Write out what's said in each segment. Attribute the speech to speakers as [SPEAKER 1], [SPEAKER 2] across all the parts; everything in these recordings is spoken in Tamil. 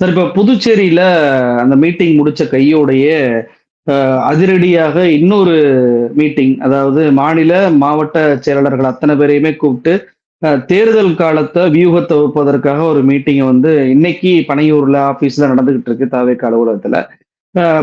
[SPEAKER 1] சார் இப்ப புதுச்சேரியில அந்த மீட்டிங் முடிச்ச கையோடையே அதிரடியாக இன்னொரு மீட்டிங் அதாவது மாநில மாவட்ட செயலாளர்கள் அத்தனை பேரையுமே கூப்பிட்டு தேர்தல் காலத்தை வியூகத்தை வகுப்பதற்காக ஒரு மீட்டிங்கை வந்து இன்னைக்கு பனையூர்ல ஆபீஸ்ல நடந்துகிட்டு இருக்கு தாவேக்க அலுவலகத்துல.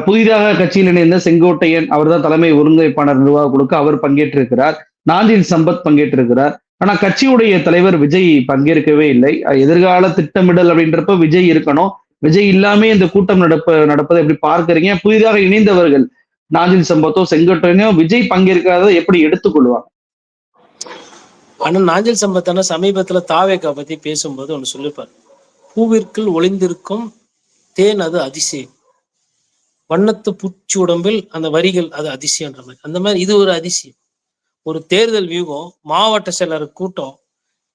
[SPEAKER 1] புதிதாக கட்சியில் இணைந்த செங்கோட்டையன் அவர்தான் தலைமை ஒருங்கிணைப்பாளர் நிர்வாக குழுக்கு அவர் பங்கேற்றிருக்கிறார். நாஞ்சில் சம்பத் பங்கேற்றிருக்கிறார். ஆனா கட்சியுடைய தலைவர் விஜய் பங்கேற்கவே இல்லை. எதிர்கால திட்டமிடல் அப்படின்றப்ப விஜய் இருக்கணும். விஜய் இல்லாமே இந்த கூட்டம் நடப்ப நடப்பதை எப்படி பார்க்கறீங்க? புதிதாக இணைந்தவர்கள் நாஞ்சில் சம்பத்தோ செங்கோட்டையனோ விஜய் பங்கேற்காத எப்படி எடுத்துக்கொள்வாங்க?
[SPEAKER 2] ஆனா நாஞ்சில் சம்பத்தான சமீபத்துல தாவேக்கா பத்தி பேசும்போது ஒண்ணு சொல்லிப்பார் பூவிற்குள் ஒளிந்திருக்கும் தேன் அது அதிசயம். வண்ணத்து பூச்சி உடம்பில் அந்த வரிகள் அது அதிசயம்ன்ற மாதிரி. அந்த மாதிரி இது ஒரு அதிசயம். ஒரு தேர்தல் வியூகம் மாவட்ட செயலர் கூட்டம்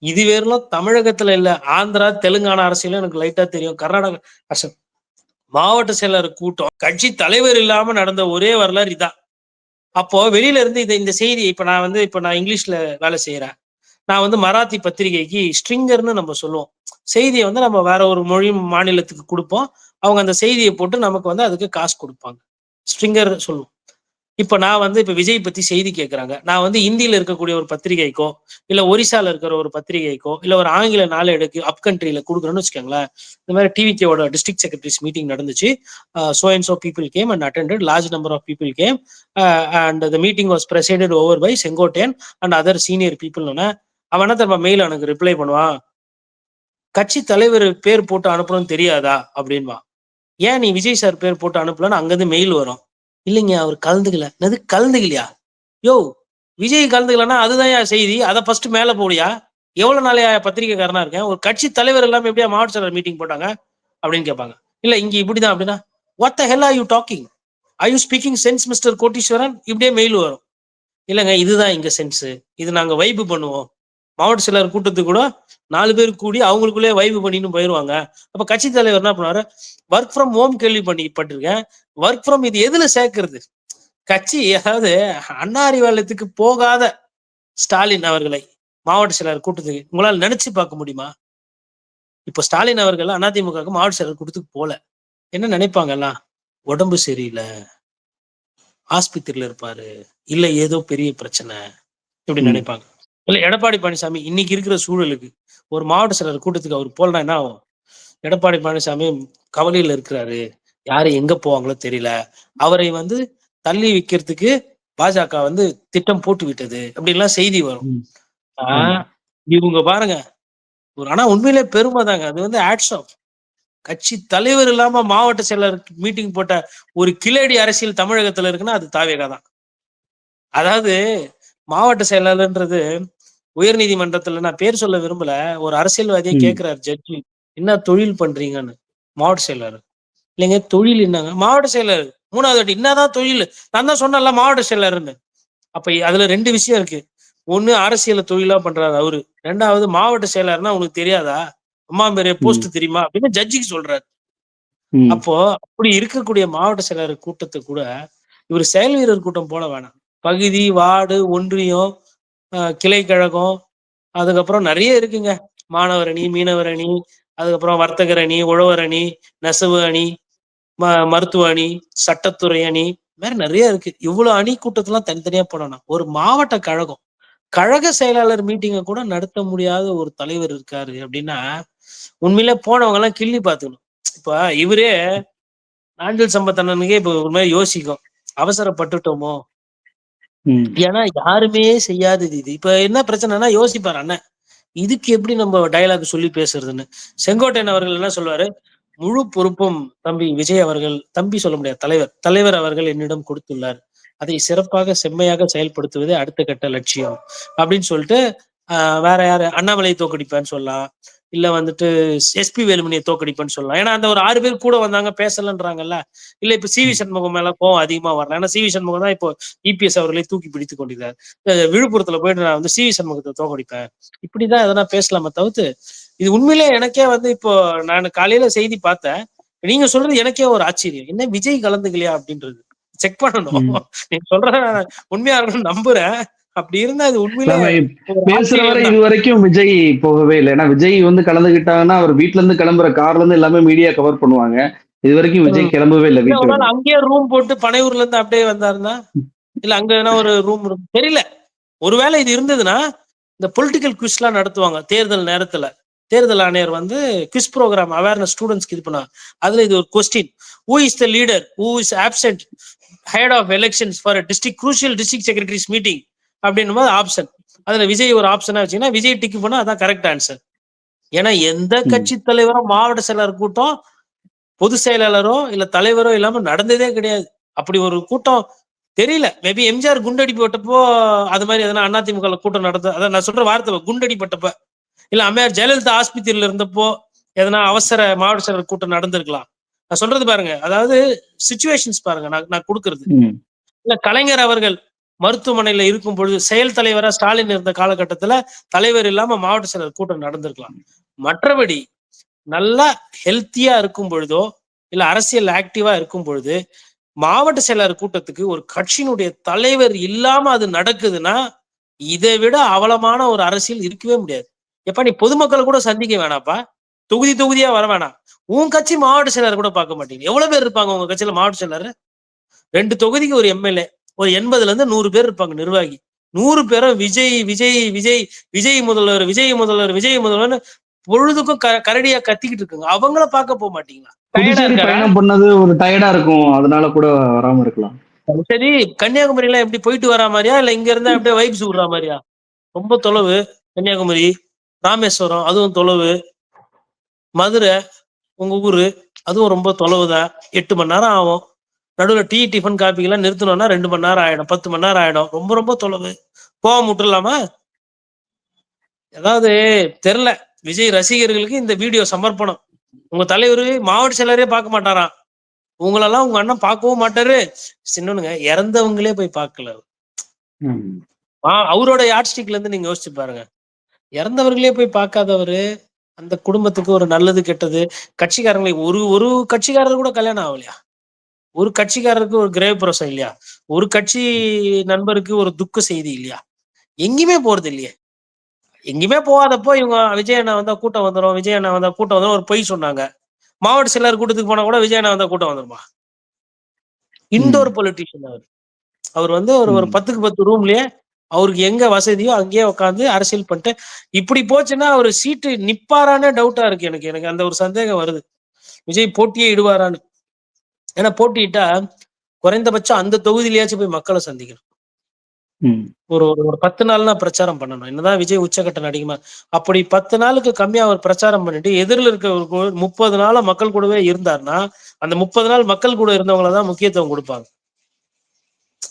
[SPEAKER 2] இது வேறலாம் தமிழகத்துல இல்ல. ஆந்திரா தெலுங்கானா அரசியலும் எனக்கு லைட்டா தெரியும். கர்நாடகா அரசு. மாவட்ட செயலர் கூட்டம். கட்சி தலைவர் இல்லாம நடந்த ஒரே வரலாறு இதான். அப்போ வெளியில இருந்து இந்த இந்த செய்தி இப்ப நான் வந்து இப்ப நான் இங்கிலீஷ்ல வேலை செய்யறேன் நான் வந்து மராத்தி பத்திரிகைக்கு ஸ்ட்ரிங்கர்னு நம்ம சொல்லுவோம். செய்தியை வந்து நம்ம வேற ஒரு மொழி மாநிலத்துக்கு கொடுப்போம். அவங்க அந்த செய்தியை போட்டு நமக்கு வந்து அதுக்கு காசு கொடுப்பாங்க. ஸ்ட்ரிங்கர் சொல்லுவோம். இப்ப நான் வந்து இப்ப விஜய் பத்தி செய்தி கேட்கறாங்க நான் வந்து இந்தியில இருக்கக்கூடிய ஒரு பத்திரிகைக்கோ இல்ல ஒரிசால இருக்கிற ஒரு பத்திரிகைக்கோ இல்ல ஒரு ஆங்கில நாளேடுக்கு அப் கண்ட்ரியில கொடுக்குறேன்னு வச்சுக்கோங்களேன். இந்த மாதிரி டிவிகேவோட டிஸ்ட்ரிக்ட் செக்ரட்டரிஸ் மீட்டிங் நடந்துச்சு. So and so people came and attended large number of people came and the meeting was presided over by Sengottaiyan and other senior பீப்புள்னு அவன் என்ன திரும்ப மெயில் எனக்கு ரிப்ளை பண்ணுவான். கட்சி தலைவர் பேர் போட்டு அனுப்பணும்னு தெரியாதா? அப்படின்வா ஏன் நீ விஜய் சார் பேர் போட்டு அனுப்பலன்னு அங்கேருந்து மெயில் வரும். இல்லைங்க அவர் கலந்துக்கல. என்னது கலந்துக்கலையா? யோ விஜய் கலந்துக்கலன்னா அதுதான் செய்தி. அதை ஃபர்ஸ்ட் மேல போடியா? எவ்வளவு நாளையா பத்திரிகைக்காரனா இருக்கேன்? ஒரு கட்சி தலைவர் எல்லாம் எப்படியா மாவட்ட செயலர் மீட்டிங் போட்டாங்க? அப்படின்னு கேட்பாங்க. இல்ல இங்க இப்படிதான் அப்படின்னா what the hell are you talking I you speaking sense mister Koteeswaran? இப்படியே மெயில் வரும். இல்லைங்க இதுதான் இங்க சென்ஸ் இது நாங்க வைப்பு பண்ணுவோம். மாவட்ட செயலர் கூட்டத்துக்கு கூட நாலு பேர் கூடி அவங்களுக்குள்ளே வைப்பு பண்ணிட்டு போயிருவாங்க. அப்ப கட்சி தலைவர் என்ன பண்ணாரு ஒர்க் ஃப்ரம் ஹோம் கேள்விப்பட்டிருக்கேன். ஒர்க் ஃப்ரம் இது எதுல சேர்க்கறது? கட்சி அதாவது அண்ணா அறிவாலயத்துக்கு போகாத ஸ்டாலின் அவர்களை மாவட்ட செயலர் கூட்டத்துக்கு உங்களால் நினைச்சு பார்க்க முடியுமா? இப்போ ஸ்டாலின் அவர்கள் அதிமுகவுக்கு மாவட்ட செயலர் கூட்டத்துக்கு போல. என்ன நினைப்பாங்க எல்லாம்? உடம்பு சரியில்லை. ஆஸ்பத்திரியில இருப்பாரு. இல்ல ஏதோ பெரிய பிரச்சனை. இப்படி. நினைப்பாங்க. இல்ல எடப்பாடி பழனிசாமி இன்னைக்கு இருக்கிற சூழலுக்கு ஒரு மாவட்ட செயலர் கூட்டத்துக்கு அவர் போலனா என்ன ஆகும்? எடப்பாடி பழனிசாமி கவலையில இருக்கிறாரு. யாரு எங்க போவாங்களோ தெரியல. அவரை வந்து தள்ளி வைக்கிறதுக்கு பாஜக வந்து திட்டம் போட்டு விட்டது. அப்படின்லாம் செய்தி வரும். இவங்க பாருங்க. ஒரு ஆனா உண்மையிலே பெருமை தாங்க. அது வந்து ஆட்ஸ் ஆஃப் கட்சி தலைவர் இல்லாம மாவட்ட செயலர் மீட்டிங் போட்ட ஒரு கிளடி அரசியல் தமிழகத்துல இருக்குன்னா அது தாவேகா தான். அதாவது மாவட்ட செயலாளர்ன்றது உயர்நீதிமன்றத்துல நான் பேர் சொல்ல விரும்பல. ஒரு அரசியல்வாதியை. கேட்கிறார் ஜட்ஜி என்ன தொழில் பண்றீங்கன்னு? மாவட்ட செயலாளர். இல்லைங்க தொழில் என்னங்க? மாவட்ட செயலர் மூணாவது வாட்டி என்னதான் தொழில்? நான் தான் சொன்னேன்ல மாவட்ட செயலர்னு அப்ப அதுல ரெண்டு விஷயம் இருக்கு. ஒண்ணு அரசியல தொழிலா பண்றாரு அவரு. ரெண்டாவது மாவட்ட செயலர்னா உனக்கு தெரியாதா? அம்மா பேரு போஸ்ட் தெரியுமா? அப்படின்னு ஜட்ஜிக்கு சொல்றாரு. அப்போ அப்படி இருக்கக்கூடிய மாவட்ட செயலர் கூட்டத்தை கூட இவர் செயல் வீரர் கூட்டம் போல வேணாம். பகுதி வார்டு ஒன்றியம் கிளை கழகம் அதுக்கப்புறம் நிறைய இருக்குங்க. மாணவர் அணி மீனவர் அணி அதுக்கப்புறம் வர்த்தகர் அணி உழவர் அணி நெசவு அணி ம மருத்துவ அணி சட்டத்துறை அணி மாதிரி நிறைய இருக்கு. இவ்வளவு அணி கூட்டத்தெல்லாம் தனித்தனியா போடணும். ஒரு மாவட்ட கழகம். கழக செயலாளர் மீட்டிங்கை கூட நடத்த முடியாத ஒரு தலைவர் இருக்காரு அப்படின்னா உண்மையிலே போனவங்க எல்லாம் கிள்ளி பார்த்துக்கணும். இப்ப இவரே நாஞ்சில் சம்பத் அண்ணனுக்கே இப்ப ஒரு மாதிரி யோசிக்கும். அவசரப்பட்டுட்டோமோ? ஏன்னா யாருமே செய்யாதது இது. இப்ப என்ன பிரச்சனைனா யோசிப்பார் அண்ணன். இதுக்கு எப்படி நம்ம டயலாக் சொல்லி பேசுறதுன்னு. செங்கோட்டையன் அவர்கள் என்ன சொல்லுவாரு முழு பொறுப்பும் தம்பி விஜய் அவர்கள் தம்பி சொல்ல முடியாது தலைவர். தலைவர் அவர்கள் என்னிடம் கொடுத்துள்ளார். அதை சிறப்பாக செம்மையாக செயல்படுத்துவதே அடுத்த கட்ட லட்சியம். அப்படின்னு சொல்லிட்டு வேற யாரு? அண்ணாமலை தோக்கடிப்பேன்னு சொல்லலாம். இல்ல வந்துட்டு எஸ்பி வேலுமணியை தோக்கடிப்பேன்னு சொல்லலாம். ஏன்னா அந்த ஒரு ஆறு பேர் கூட வந்தாங்க பேசலன்றாங்கல்ல. இல்ல இப்ப சி வி சண்முகம் மேல கோவம் அதிகமா வரலாம் ஏன்னா சி வி சண்முகம் தான் இப்போ இபிஎஸ் அவர்களை தூக்கி பிடித்து கொண்டிருக்கார் விழுப்புரத்துல போயிட்டு நான் வந்து சி வி சண்முகத்தை தோக்கடிப்பேன் இப்படிதான் எதனா பேசலாமே தவிர்த்து இது உண்மையிலே எனக்கே வந்து இப்போ நான் காலையில செய்தி பார்த்தேன். நீங்க சொல்றது எனக்கே ஒரு ஆச்சரியம். என்ன விஜய் கலந்துக்கலையா அப்படின்றது? செக் பண்ணணும். நீங்க சொல்றத நான் உண்மையா இருக்கணும்னு நம்புறேன். அப்படி இருந்தா அது உண்மையிலே
[SPEAKER 1] பேசுற வரை. இது வரைக்கும் விஜய் போகவே இல்லை. ஏன்னா விஜய் வந்து கலந்துகிட்டாங்கன்னா அவர் வீட்ல இருந்து கிளம்புற கார்ல இருந்து எல்லாமே மீடியா கவர் பண்ணுவாங்க. இது வரைக்கும் விஜய் கிளம்பவே இல்லை வீட்டுல
[SPEAKER 2] அங்கேயே ரூம் போட்டு பனையூர்ல இருந்து அப்படியே வந்தாருன்னா இல்ல அங்க என்ன ஒரு ரூம் தெரியல. ஒருவேளை இது இருந்ததுன்னா இந்த பொலிட்டிக்கல் குவிஸ் எல்லாம் நடத்துவாங்க தேர்தல் நேரத்துல. தேர்தல் ஆணையர் வந்து குவிஸ் ப்ரோக்ராம் அவேர்னஸ் ஸ்டூடெண்ட்ஸ்க்கு இது பண்ணாங்க அதுல இது ஒரு question who is the leader who is absent head of elections for district crucial district secretaries meeting அப்படின்னும் போது ஆப்ஷன் அதுல விஜய் ஒரு ஆப்ஷனா வச்சீங்கன்னா விஜய் டிக்கு பண்ணா அதான் கரெக்ட் ஆன்சர் ஏன்னா எந்த. கட்சி தலைவரும் மாவட்ட செயலர் கூட்டம் பொதுச் செயலாளரோ இல்ல தலைவரோ இல்லாம நடந்ததே கிடையாது. அப்படி ஒரு கூட்டம் தெரியல. மேபி எம்ஜிஆர் குண்டடி போட்டப்போ அது மாதிரி எதனா அதிமுக கூட்டம் நடந்த அதான் நான் சொல்ற வார்த்தை குண்டடி பட்டப்ப இல்ல அம்மையார் ஜெயலலிதா ஆஸ்பத்திரியில இருந்தப்போ எதனா அவசர மாவட்ட செயலர் கூட்டம் நடந்திருக்கலாம். நான் சொல்றது பாருங்க. அதாவது சுச்சுவேஷன்ஸ் பாருங்க. நான் நான் கொடுக்கறது. இல்ல கலைஞர் அவர்கள் மருத்துவமனையில இருக்கும் பொழுது செயல் தலைவரா ஸ்டாலின் இருந்த காலகட்டத்துல தலைவர் இல்லாம மாவட்ட செயலர் கூட்டம் நடந்திருக்கலாம். மற்றபடி நல்லா ஹெல்த்தியா இருக்கும் பொழுதோ இல்ல அரசியல் ஆக்டிவா இருக்கும் பொழுது மாவட்ட செயலர் கூட்டத்துக்கு ஒரு கட்சியினுடைய தலைவர் இல்லாம அது நடக்குதுன்னா இதை விட அவலமான ஒரு அரசியல் இருக்கவே முடியாது. எப்ப நீ பொதுமக்களை கூட சந்திக்க வேணாப்பா தொகுதி தொகுதியா வர வேணாம். உன் கட்சி மாவட்ட செயலர் கூட பார்க்க மாட்டீங்க எவ்வளவு பேர் இருப்பாங்க உங்க கட்சியில மாவட்ட செயலர்? ரெண்டு தொகுதிக்கு ஒரு எம்எல்ஏ. ஒரு எண்பதுல இருந்து நூறு பேர் இருப்பாங்க நிர்வாகி. நூறு பேரும் விஜய் விஜய் விஜய் விஜய் முதல்வர் விஜய் முதல்வர் விஜய் முதல்வர்னு பொழுதுக்கும் கரடியா கத்திக்கிட்டு இருக்குங்க. அவங்கள பார்க்க போக மாட்டீங்களா?
[SPEAKER 1] பயணம் பண்ணது ஒரு டயர்டா இருக்கும். அதனால கூட வராம இருக்கலாம்.
[SPEAKER 2] சரி கன்னியாகுமரி எல்லாம் எப்படி போயிட்டு வரா மாதிரியா? இல்ல இங்க இருந்தா அப்படியே வைப்ஸ் விடுற மாதிரியா? ரொம்ப தொலைவு. கன்னியாகுமரி ராமேஸ்வரம் அதுவும் தொலைவு. மதுரை உங்க ஊரு அதுவும் ரொம்ப தொலைவு தான் எட்டு மணி நேரம் ஆகும். நடுவில் டீ டிஃபன் காப்பிக்கெல்லாம் நிறுத்தணும்னா ரெண்டு மணி நேரம் ஆயிடும் பத்து மணி நேரம் ஆயிடும். ரொம்ப ரொம்ப தொலைவு. போக முட்டுலாமா ஏதாவது தெரில விஜய் ரசிகர்களுக்கு இந்த வீடியோ சமர்ப்பணம். உங்க தலைவர் மாவட்ட செயலரே பார்க்க மாட்டாராம். உங்களெல்லாம் உங்க அண்ணன் பார்க்கவும் மாட்டாரு. சின்னனுங்க இறந்தவங்களே போய் பார்க்கல. அவரோட யாட்ஸ்டிக்ல இருந்து நீங்க யோசிச்சு பாருங்க. இறந்தவர்களே போய் பார்க்காதவரு அந்த குடும்பத்துக்கு ஒரு நல்லது கெட்டது. கட்சிக்காரங்களை ஒரு ஒரு கட்சிக்காரர் கூட கல்யாணம் ஆகலையா? ஒரு கட்சிக்காரருக்கு ஒரு கிரேவ் பிரசம் இல்லையா? ஒரு கட்சி நண்பருக்கு ஒரு துக்க செய்தி இல்லையா? எங்கேயுமே போறது இல்லையே. எங்கேயுமே போகாதப்போ இவங்க விஜய் அண்ணா வந்தா கூட்டம் வந்துடும் விஜய் அண்ணா வந்தா கூட்டம் வந்துடும் ஒரு பொய் சொன்னாங்க. மாவட்ட செயலர் கூட்டத்துக்கு போனா கூட விஜய் அண்ணா வந்தா கூட்டம் வந்துருமா? இண்டோர் பொலிட்டிஷியன் அவர். அவர் வந்து ஒரு ஒரு. பத்துக்கு பத்து ரூம்லயே அவருக்கு எங்க வசதியோ அங்கேயே உட்காந்து அரசியல் பண்ணிட்டு இப்படி போச்சுன்னா அவர் சீட்டு நிப்பாரானே டவுட்டா இருக்கு எனக்கு. எனக்கு அந்த ஒரு சந்தேகம் வருது. விஜய் போட்டியே இடுவாரான்னு. ஏன்னா போட்டியிட்டா குறைந்தபட்சம் அந்த தொகுதியிலேயாச்சும் போய் மக்களை சந்திக்கணும். ஒரு ஒரு ஒரு பத்து நாள்னா பிரச்சாரம் பண்ணணும். என்னதான் விஜய் உச்சக்கட்ட நடிகமா அப்படி பத்து நாளுக்கு கம்மியா அவர் பிரச்சாரம் பண்ணிட்டு எதிரில் இருக்க முப்பது நாளா மக்கள் கூடவே இருந்தாருன்னா அந்த முப்பது நாள் மக்கள் கூட இருந்தவங்கள தான் முக்கியத்துவம் கொடுப்பாங்க.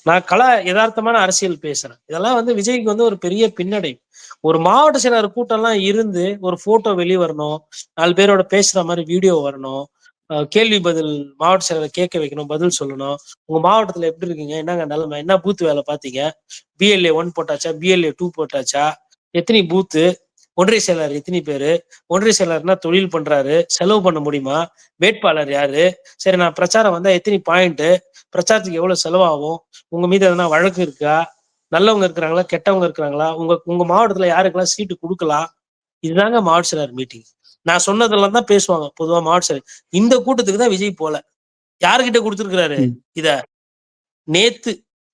[SPEAKER 2] நான் கல யதார்த்தமான அரசியல் பேசுறேன். இதெல்லாம் வந்து விஜய்க்கு வந்து ஒரு பெரிய பின்னடைவு ஒரு மாவட்ட செயலர் கூட்டம்லாம் இருந்து ஒரு போட்டோ வெளியே வரணும் நாலு பேரோட பேசுற மாதிரி வீடியோ வரணும் கேள்வி பதில் மாவட்ட செயலரை கேட்க வைக்கணும் பதில் சொல்லணும். உங்க மாவட்டத்துல எப்படி இருக்கீங்க? என்னங்க நிலைமை? என்ன பூத் வேலை பாத்தீங்க பிஎல்ஏ ஒன் போட்டாச்சா? பிஎல்ஏ டூ போட்டாச்சா? எத்தனை பூத்து ஒன்றிய செயலர் எத்தனை பேரு? ஒன்றிய செயலர்னா தொழில் பண்றாரு? செலவு பண்ண முடியுமா? வேட்பாளர் யாரு? சரி நான் பிரச்சாரம் வந்தா எத்தனை பாயிண்ட் பிரச்சாரத்துக்கு எவ்வளவு செலவாகும்? உங்க மீது எதனா வழக்கு இருக்கா? நல்லவங்க இருக்கிறாங்களா? கெட்டவங்க இருக்கிறாங்களா? உங்க உங்க மாவட்டத்துல யாருக்கெல்லாம் சீட்டு கொடுக்கலாம்? இதுதாங்க மாவட்ட செயலர் மீட்டிங் நான் சொன்னதெல்லாம் தான் பேசுவாங்க பொதுவா மாவட்ட செயலர் இந்த கூட்டத்துக்கு தான் விஜய் போல. யாருகிட்ட கொடுத்துருக்கிறாரு. இத? நேத்து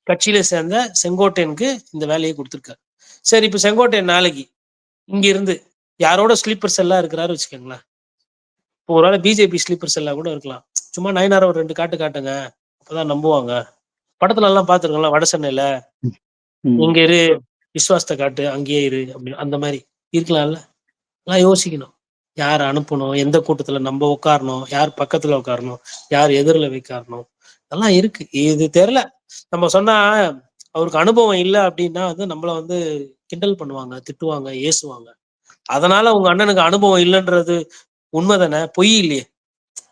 [SPEAKER 2] கட்சியில சேர்ந்த செங்கோட்டையனுக்கு இந்த வேலையை கொடுத்துருக்காரு. சரி இப்ப செங்கோட்டையன் நாளைக்கு இங்க இருந்து யாரோட ஸ்லீப்பர் செல்லா இருக்கிறாரு வச்சுக்கோங்களேன். இப்போ ஒரு வேளை பிஜேபி ஸ்லீப்பர் செல்லா கூட இருக்கலாம். சும்மா நயனார ஒரு ரெண்டு காட்டு காட்டுங்க. அப்பதான் நம்புவாங்க. படத்துல எல்லாம் பாத்துருக்கோம்ல வட சென்னையில. இங்க இரு விசுவாசத்தை காட்டு அங்கேயே இரு அப்படின்னு அந்த மாதிரி இருக்கலாம்ல. எல்லாம் யோசிக்கணும். யார் அனுப்பணும்? எந்த கூட்டத்துல நம்ம உட்காரணும்? யார் பக்கத்துல உட்காரணும்? யார் எதிரில் வைக்காரணும்? இதெல்லாம் இருக்கு. இது தெரியல. நம்ம சொன்னா அவருக்கு அனுபவம் இல்லை அப்படின்னா வந்து நம்மள வந்து கிண்டல் பண்ணுவாங்க திட்டுவாங்க ஏசுவாங்க. அதனால உங்க அண்ணனுக்கு அனுபவம் இல்லைன்றது உண்மைதானே? பொய் இல்லையே.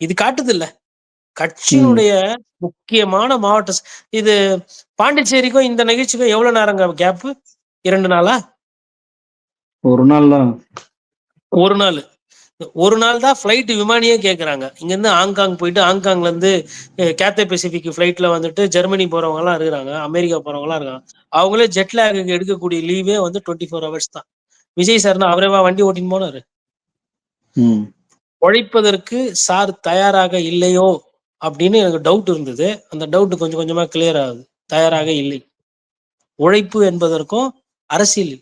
[SPEAKER 2] இது காட்டுது இல்ல கட்சியினுடைய முக்கியமான மாவட்ட இது பாண்டிச்சேரிக்கும் இந்த நிகழ்ச்சிக்கும் எவ்வளவு நேரங்க கேப் இரண்டு நாளா?
[SPEAKER 1] ஒரு நாள் தான்
[SPEAKER 2] ஒரு நாள். ஒரு நாள் தான் ஃப்ளைட் விமானியே கேட்குறாங்க இங்கேருந்து ஹாங்காங் போயிட்டு ஹாங்காங்ல இருந்து அஹ், கேத்தே பெசிபிக் ஃப்ளைட்ல வந்துட்டு ஜெர்மனி போறவங்க எல்லாம் இருக்கிறாங்க அமெரிக்கா போறவங்க எல்லாம் இருக்காங்க. அவங்களே ஜெட் லேக்கு எடுக்கக்கூடிய லீவே வந்து டுவெண்ட்டி ஃபோர் ஹவர்ஸ் தான். விஜய் சார்னா அவரேவா வண்டி ஓட்டின்னு போனாரு.
[SPEAKER 1] ம்.
[SPEAKER 2] உழைப்பதற்கு சார் தயாராக இல்லையோ அப்படின்னு எனக்கு டவுட் இருந்தது. அந்த டவுட் கொஞ்சம் கொஞ்சமா கிளியர் ஆகுது. தயாராக இல்லை. உழைப்பு என்பதற்கும் அரசியல்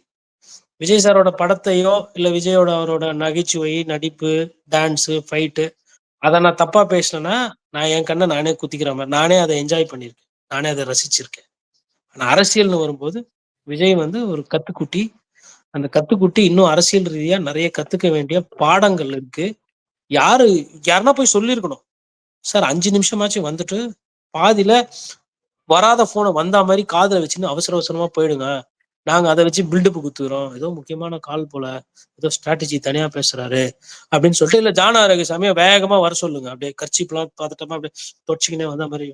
[SPEAKER 2] விஜய் சாரோட படத்தையோ இல்ல விஜயோட அவரோட நகைச்சுவை நடிப்பு டான்ஸு ஃபைட்டு அதை நான் தப்பா பேசினேன்னா நான் என் கண்ணை நானே குத்திக்கிற மாதிரி நானே அதை என்ஜாய் பண்ணியிருக்கேன். நானே அதை ரசிச்சிருக்கேன். ஆனா அரசியல்னு வரும்போது விஜய் வந்து ஒரு கத்துக்குட்டி. அந்த கத்துக்குட்டி இன்னும் அரசியல் ரீதியா நிறைய கத்துக்க வேண்டிய பாடங்கள் இருக்கு. யாரு யாருன்னா போய் சொல்லியிருக்கணும். சார் அஞ்சு நிமிஷமாச்சும் வந்துட்டு பாதியில வராத போனை வந்தா மாதிரி காதில் வச்சுன்னு அவசர அவசரமா போயிடுங்க. நாங்க அதை வச்சு பில்டப் குத்துக்கிறோம் ஏதோ முக்கியமான கால் போல ஏதோ ஸ்ட்ராட்டஜி தனியா பேசுறாரு அப்படின்னு சொல்லிட்டு இல்ல ஜானா ரகசாமியை வேகமா வர சொல்லுங்க. அப்படியே கர்ச்சிப்லாம் பார்த்துட்டோமா அப்படியே தொடச்சிக்கினே வந்த மாதிரி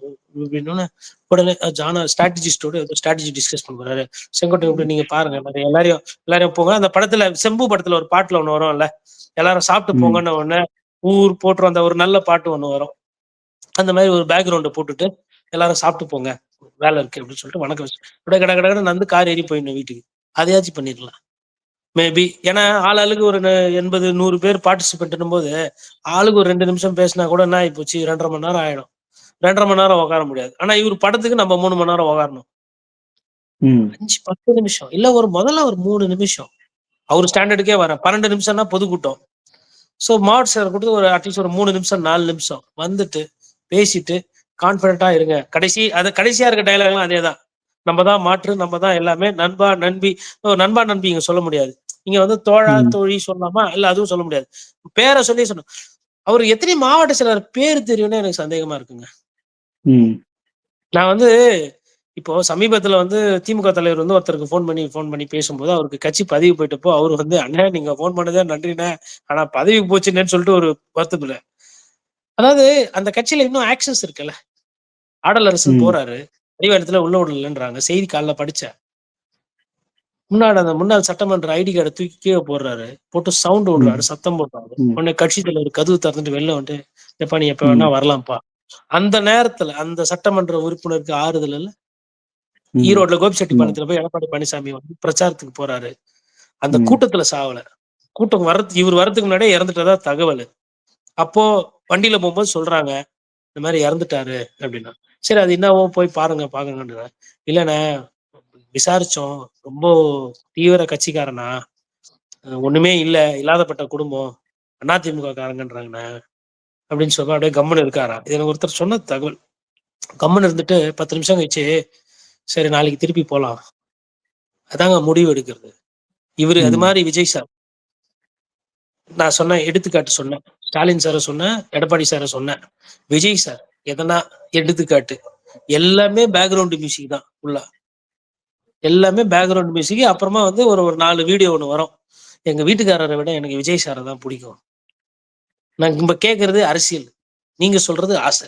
[SPEAKER 2] அப்படின்னு உடனே ஜானா ஸ்ட்ராட்டஜிஸ்டோட ஏதோ ஸ்ட்ராட்டஜி டிஸ்கஸ் பண்றாரு செங்கோட்டை இப்படி நீங்க பாருங்க எல்லாரையும் எல்லாரையும் போங்க. அந்த படத்துல செம்பு படத்துல ஒரு பாட்டுல ஒண்ணு வரும்ல எல்லாரும் சாப்பிட்டு. போங்கன்னு ஒண்ணு ஊர் போட்டுரும். அந்த ஒரு நல்ல பாட்டு ஒண்ணு வரும். அந்த மாதிரி ஒரு பேக்ரவுண்டை போட்டுட்டு எல்லாரும் சாப்பிட்டு போங்க. வேலை இருக்கு அப்படின்னு சொல்லிட்டு வணக்கம் வச்சு அப்படியே கட கட வந்து கார் ஏறி போயிடணும் வீட்டுக்கு. அதையாச்சும் பண்ணிடலாம். மேபி ஏன்னா ஆள் ஆளுக்கு ஒரு எண்பது நூறு பேர் பார்ட்டிசிபேட் போது ஆளுக்கு ஒரு ரெண்டு நிமிஷம் பேசினா கூட என்ன ஆயிப்போச்சு ரெண்டரை மணி நேரம் ஆயிடும். ரெண்டரை மணி நேரம் உட்கார முடியாது. ஆனா இவர் படத்துக்கு நம்ம மூணு மணி நேரம் உட்காரணும் அஞ்சு பத்து நிமிஷம். இல்ல ஒரு முதல்ல ஒரு மூணு நிமிஷம். அவர் ஸ்டாண்டர்டுக்கே வரேன் பன்னெண்டு நிமிஷம்னா பொதுக்கூட்டம். ஸோ மாட் சார் கொடுத்து ஒரு அட்லீஸ்ட் ஒரு மூணு நிமிஷம் நாலு நிமிஷம். வந்துட்டு பேசிட்டு கான்ஃபிடண்டா இருங்க. கடைசி அது கடைசியா இருக்க டைலாக்லாம் அதே தான் நம்ம தான் மாற்று நம்ம தான் எல்லாமே நண்பா நண்பி நண்பா நண்பி இங்க சொல்ல முடியாது. இங்க வந்து தோழா. தோழி சொல்லலாமா இல்ல அதுவும் சொல்ல முடியாது. பேரை சொல்லி சொல்லணும் அவர் எத்தனை மாவட்ட செயலர் பேர் தெரியும்னு எனக்கு சந்தேகமா இருக்குங்க. நான் வந்து இப்போ சமீபத்துல வந்து திமுக தலைவர் வந்து ஒருத்தருக்கு ஃபோன் பண்ணி ஃபோன் பண்ணி பேசும்போது அவருக்கு கட்சி பதவி போயிட்டப்போ அவர் வந்து அண்ணா நீங்க ஃபோன் பண்ணதே நன்றிண்ணே. ஆனா பதவி போச்சுன்னு சொல்லிட்டு ஒரு வருத்தத்துல அதாவது அந்த கட்சியில இன்னும் ஆக்சஸ் இருக்குல்ல. ஆடல் அரசு
[SPEAKER 1] ம்.
[SPEAKER 2] போறாரு. அறிவாலயத்துல உள்ள விடலன்றாங்க. செய்தி காலைல படிச்சேன் முன்னாடி அந்த முன்னாள் சட்டமன்ற ஐடி கார்டை தூக்கி கீழே போடுறாரு. போட்டு சவுண்ட் விடுறாரு. சத்தம் போடுறாரு. உடனே கட்சி தலைவர் கதவு திறந்துட்டு வெளில வந்துட்டு எப்பா நீ எப்ப வேணா வரலாம்ப்பா. அந்த நேரத்துல அந்த சட்டமன்ற உறுப்பினருக்கு ஆறுதல் இல்ல. ஈரோட்ல கோபிச்செட்டி
[SPEAKER 1] ம்.
[SPEAKER 2] பாளையத்துல போய் எடப்பாடி பழனிசாமி வந்து பிரச்சாரத்துக்கு போறாரு. அந்த. கூட்டத்துல சாவல. கூட்டம் வர்றது இவர் வர்றதுக்கு முன்னாடியே இறந்துட்டதா தகவல். அப்போ வண்டியில போகும்போது சொல்றாங்க இந்த மாதிரி இறந்துட்டாரு அப்படின்னா. சரி அது என்னவோ போய் பாருங்க பாருங்கன்ற இல்லண்ணே விசாரிச்சோம். ரொம்ப தீவிர கட்சிக்காரனா. ஒண்ணுமே இல்ல. இல்லாதப்பட்ட குடும்பம். அதிமுக காரங்கன்றாங்கண்ணே. அப்படின்னு சொல்லி அப்படியே கம்முன்னு இருக்காரா. இது எனக்கு ஒருத்தர் சொன்ன தகவல். கம்முன்னு இருந்துட்டு பத்து நிமிஷம் கழிச்சு சரி நாளைக்கு திருப்பி போலாம். அதாங்க முடிவு எடுக்கிறது. இவரு அது. மாதிரி விஜய் சார் நான் சொன்னேன் எடுத்துக்காட்டு சொன்னேன். ஸ்டாலின் சாரை சொன்னேன் எடப்பாடி சாரை சொன்னேன். விஜய் சார் எதனா எடுத்துக்காட்டு. எல்லாமே பேக்ரவுண்ட் மியூசிக் தான் உள்ள எல்லாமே பேக்ரவுண்ட் மியூசிக் அப்புறமா வந்து ஒரு ஒரு நாலு வீடியோ ஒன்று வரும். எங்க வீட்டுக்காரரை விட எனக்கு விஜய் சாரை தான் பிடிக்கும். நான் இப்ப கேட்கறது அரசியல். நீங்க சொல்றது ஆசை.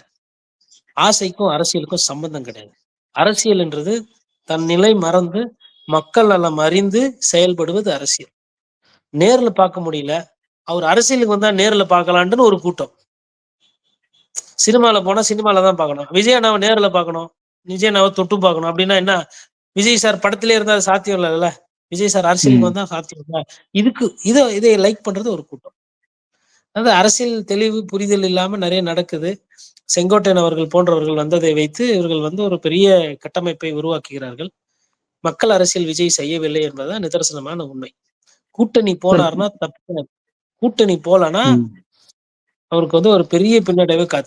[SPEAKER 2] ஆசைக்கும் அரசியலுக்கும் சம்பந்தம் கிடையாது. அரசியல்ன்றது தன் நிலை மறந்து மக்கள் நலம் அறிந்து செயல்படுவது அரசியல். நேர்ல பார்க்க முடியல அவர் அரசியலுக்கு வந்தா நேர்ல பார்க்கலான்ட்டுன்னு ஒரு கூட்டம். சினிமால போனா சினிமால தான் பார்க்கணும். விஜய் அண்ணாவை நேர்ல பார்க்கணும். விஜய் அண்ணாவை தொட்டு பார்க்கணும். அப்படின்னா என்ன? விஜய் சார் படத்திலே இருந்தா சாத்தியம் இல்லைல்ல விஜய் சார் அரசியலுக்கு. வந்தா சாத்தியம் இல்ல. இதுக்கு இதை இதை லைக் பண்றது ஒரு கூட்டம். அதாவது அரசியல் தெளிவு புரிதல் இல்லாம நிறைய நடக்குது. செங்கோட்டையன் அவர்கள் போன்றவர்கள் வந்ததை வைத்து இவர்கள் வந்து ஒரு பெரிய கட்டமைப்பை உருவாக்குகிறார்கள். மக்கள் அரசியல் விஜய் செய்யவில்லை என்பதுதான் நிதர்சனமான உண்மை. கூட்டணி போனார்னா தப்பு. கூட்டணி போலனா
[SPEAKER 1] ம்.
[SPEAKER 2] அவருக்கு வந்து ஒரு பெரிய பின்னடைவை காத்து